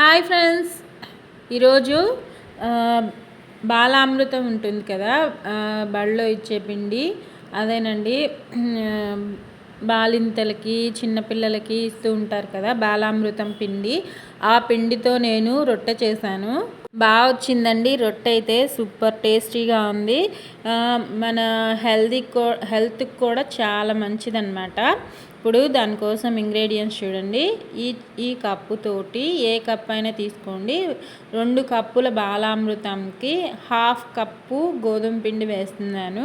Hi friends. ఈరోజు బాలామృతం ఉంటుంది కదా బళ్ళలో ఇచ్చే పిండి. అదేనండి బాలింతలకి చిన్నపిల్లలకి ఇస్తూ ఉంటారు కదా బాలామృతం పిండి. ఆ పిండితో నేను రొట్టె చేశాను. బాగా వచ్చిందండి రొట్టె అయితే సూపర్ టేస్టీగా ఉంది. మన హెల్దీ హెల్త్కి కూడా చాలా మంచిదన్నమాట. ఇప్పుడు దానికోసం ఇంగ్రీడియంట్స్ చూడండి. ఈ ఈ కప్పుతోటి ఏ కప్ అయినా తీసుకోండి. రెండు కప్పుల బాలామృతంకి హాఫ్ కప్పు గోధుమ పిండి వేస్తున్నాను.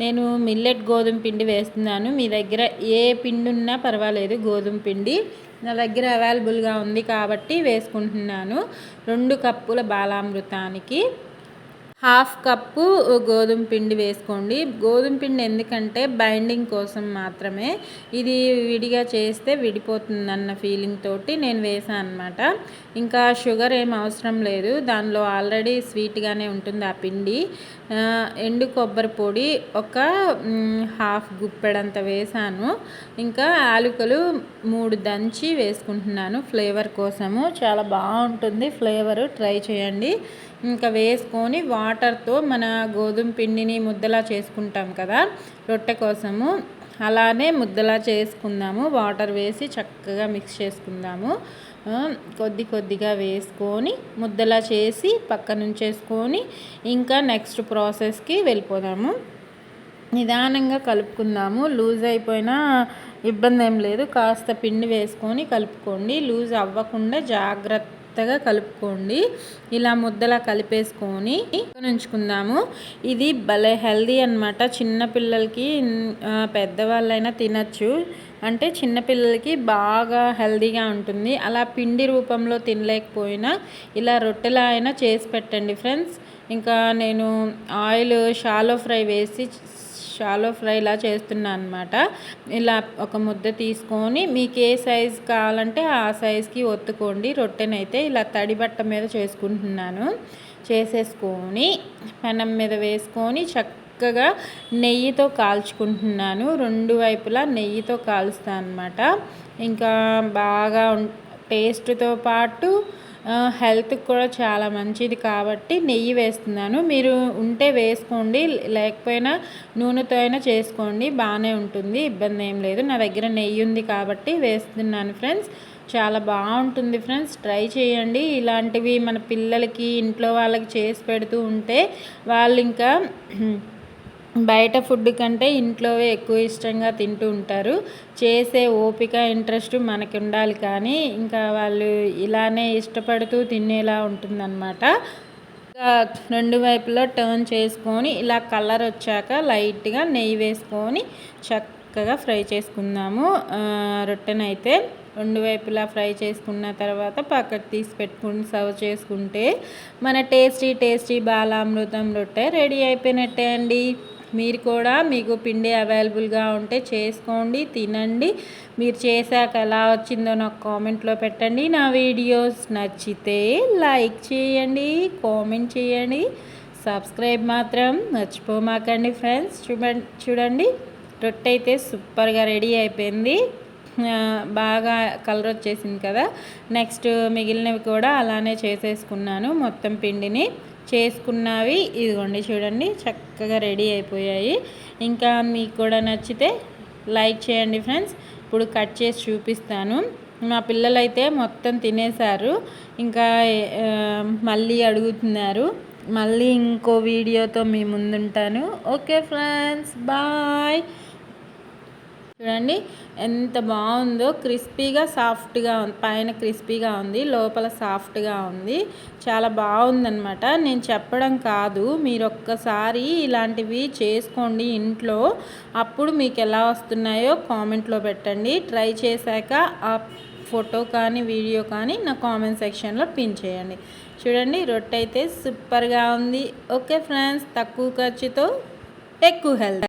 నేను మిల్లెట్ గోధుమ పిండి వేస్తున్నాను. మీ దగ్గర ఏ పిండి ఉన్నా పర్వాలేదు గోధుమ పిండి. నా దగ్గర అవైలబుల్గా ఉంది కాబట్టి వేసుకుంటున్నాను. రెండు కప్పుల బాలామృతానికి హాఫ్ కప్పు గోధుమ పిండి వేసుకోండి. గోధుమ పిండి ఎందుకంటే బైండింగ్ కోసం మాత్రమే. ఇది విడిగా చేస్తే విడిపోతుంది అన్న ఫీలింగ్ తోటి నేను వేసాను అనమాట ఇంకా షుగర్ ఏం అవసరం లేదు. దానిలో ఆల్రెడీ స్వీట్గానే ఉంటుంది ఆ పిండి. ఎండు కొబ్బరి పొడి ఒక హాఫ్ గుప్పెడంత వేసాను ఇంకా ఆలుకలు మూడు దంచి వేసుకుంటున్నాను. ఫ్లేవర్ కోసము. చాలా బాగుంటుంది. ఫ్లేవర్ ట్రై చేయండి. ఇంకా వేసుకొని వాటర్తో మన గోధుమ పిండిని ముద్దలా చేసుకుంటాం కదా రొట్టె కోసము. అలానే ముద్దలా చేసుకుందాము. వాటర్ వేసి చక్కగా మిక్స్ చేసుకుందాము. కొద్ది కొద్దిగా వేసుకొని ముద్దలా చేసి పక్క నుంచేసుకొని ఇంకా నెక్స్ట్ ప్రాసెస్కి వెళ్ళిపోదాము. నిదానంగా కలుపుకుందాము. లూజ్ అయిపోయినా ఇబ్బంది ఏం లేదు. కాస్త పిండి వేసుకొని కలుపుకోండి. లూజ్ అవ్వకుండా జాగ్రత్త మెత్తగా కలుపుకోండి. ఇలా ముద్దలా కలిపేసుకొని ఉంచుకుందాము. ఇది భలే హెల్దీ అనమాట చిన్నపిల్లలకి పెద్దవాళ్ళైనా తినచ్చు. అంటే చిన్నపిల్లలకి బాగా హెల్దీగా ఉంటుంది. అలా పిండి రూపంలో తినలేకపోయినా ఇలా రొట్టెలా అయినా చేసి పెట్టండి ఫ్రెండ్స్. ఇంకా నేను ఆయిల్ షాలో ఫ్రై వేసి షాలో ఫ్రై ఇలా చేస్తున్నాను అనమాట ఇలా ఒక ముద్ద తీసుకొని మీకు ఏ సైజ్ కావాలంటే ఆ సైజ్కి ఒత్తుకోండి. రొట్టెనైతే ఇలా తడి బట్ట మీద చేసుకుంటున్నాను. చేసేసుకొని పెనం మీద వేసుకొని చక్కగా నెయ్యితో కాల్చుకుంటున్నాను. రెండు వైపులా నెయ్యితో కాలుస్తాను అనమాట ఇంకా బాగా టేస్ట్తో పాటు హెల్త్కి కూడా చాలా మంచిది కాబట్టి నెయ్యి వేస్తున్నాను. మీరు ఉంటే వేసుకోండి లేకపోయినా నూనెతో అయినా చేసుకోండి బాగానే ఉంటుంది ఇబ్బంది ఏం లేదు. నా దగ్గర నెయ్యి ఉంది కాబట్టి వేస్తున్నాను ఫ్రెండ్స్. చాలా బాగుంటుంది ఫ్రెండ్స్ ట్రై చేయండి. ఇలాంటివి మన పిల్లలకి ఇంట్లో వాళ్ళకి చేసి పెడుతూ ఉంటే వాళ్ళు ఇంకా బయట ఫుడ్ కంటే ఇంట్లోవే ఎక్కువ ఇష్టంగా తింటూ ఉంటారు. చేసే ఓపిక ఇంట్రెస్ట్ మనకి ఉండాలి కానీ ఇంకా వాళ్ళు ఇలానే ఇష్టపడుతూ తినేలా ఉంటుందన్నమాట. రెండు వైపులా టర్న్ చేసుకొని ఇలా కలర్ వచ్చాక లైట్గా నెయ్యి వేసుకొని చక్కగా ఫ్రై చేసుకుందాము. రొట్టెనైతే రెండు వైపులా ఫ్రై చేసుకున్న తర్వాత పక్కకు తీసి పెట్టుకుని సర్వ్ చేసుకుంటే మన టేస్టీ టేస్టీ బాలామృతం రొట్టె రెడీ అయిపోయినట్టే అండి. మీరు కూడా మీకు పిండి అవైలబుల్గా ఉంటే చేసుకోండి తినండి. మీరు చేశాక ఎలా వచ్చిందో నాకు కామెంట్లో పెట్టండి. నా వీడియోస్ నచ్చితే లైక్ చేయండి కామెంట్ చేయండి. సబ్స్క్రైబ్ మాత్రం మర్చిపోమాకండి ఫ్రెండ్స్. చూడండి చూడండి రొట్టె అయితే సూపర్గా రెడీ అయిపోయింది. బాగా కలర్ వచ్చేసింది కదా. నెక్స్ట్ మిగిలినవి కూడా అలానే చేసేసుకున్నాను మొత్తం పిండిని. చేసుకున్నవి. ఇదిగోండి చూడండి చక్కగా రెడీ అయిపోయాయి. ఇంకా మీకు కూడా నచ్చితే లైక్ చేయండి ఫ్రెండ్స్. ఇప్పుడు కట్ చేసి చూపిస్తాను. మా పిల్లలైతే మొత్తం తినేశారు. ఇంకా మళ్ళీ అడుగుతున్నారు. మళ్ళీ ఇంకో వీడియోతో మీ ముందుంటాను. Okay friends bye. చూడండి ఎంత బాగుందో క్రిస్పీగా సాఫ్ట్గా ఉంది పైన క్రిస్పీగా ఉంది లోపల సాఫ్ట్గా ఉంది చాలా బాగుందనమాట నేను చెప్పడం కాదు మీరు ఒక్కసారి ఇలాంటివి చేసుకోండి ఇంట్లో. అప్పుడు మీకు ఎలా వస్తున్నాయో కామెంట్లో పెట్టండి. ట్రై చేశాక ఆ ఫోటో కానీ వీడియో కానీ నా కామెంట్ సెక్షన్లో పిన్ చేయండి. చూడండి రొట్టె అయితే సూపర్గా ఉంది. ఓకే ఫ్రెండ్స్ తక్కువ ఖర్చుతో ఎక్కువ హెల్త్.